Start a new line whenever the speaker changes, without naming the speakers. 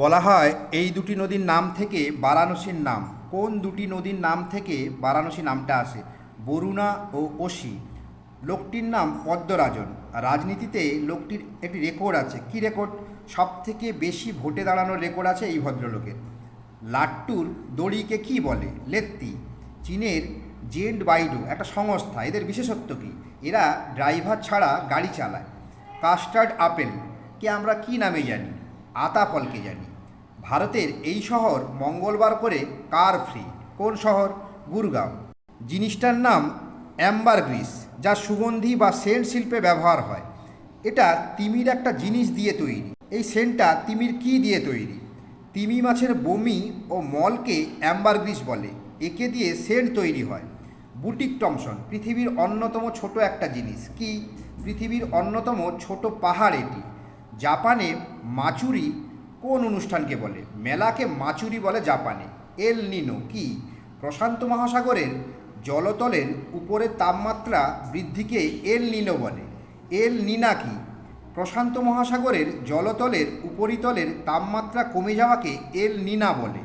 বলা হয়, এই দুটি নদীর নাম থেকে বারাণসীর নাম। কোন দুটি নদীর নাম থেকে বারাণসী নামটা আসে? বরুণা ও অসি লোকটির নাম পদ্মরাজন। রাজনীতিতে লোকটির একটি রেকর্ড আছে। কি রেকর্ড সব থেকে বেশি ভোটে দাঁড়ানোর রেকর্ড আছে এই ভদ্রলোকের। লাট্টুর দড়িকে কি বলে? লেত্তি। চীনের জেন্ট বাইডো একটা সংস্থা। এদের বিশেষত্ব কী? এরা ড্রাইভার ছাড়া গাড়ি চালায়। কাস্টার্ড আপেল, কে আমরা কি নামে জানি? আতা ফলকে জানি। ভারতের এই শহর মঙ্গলবার করে কার ফ্রি? কোন শহর? গুরগাঁও। জিনিসটার নাম অ্যাম্বার গ্রিস, যা সুগন্ধি বা সেন্ট শিল্পে ব্যবহার হয়। এটা তিমির একটা জিনিস দিয়ে তৈরি। এই সেন্টটা তিমির কি দিয়ে তৈরি? তিমি মাছের বমি ও মলকে অ্যাম্বার গ্রিস বলে। একে দিয়ে সেন্ট তৈরি হয়। বুটিক টমসন, পৃথিবীর অন্যতম ছোট একটা জিনিস। কি? পৃথিবীর অন্যতম ছোট পাহাড় এটি। জাপানে মাচুরি কোন অনুষ্ঠানকে বলে? মেলাকে মাচুরি বলে জাপানে। এল নিনো কি? প্রশান্ত মহাসাগরের জলতলের উপরে তাপমাত্রা বৃদ্ধিকে এল নিনো বলে। এল নিনা কি? প্রশান্ত মহাসাগরের জলতলের উপরিতলের তাপমাত্রা কমে যাওয়াকে এল নিনা বলে।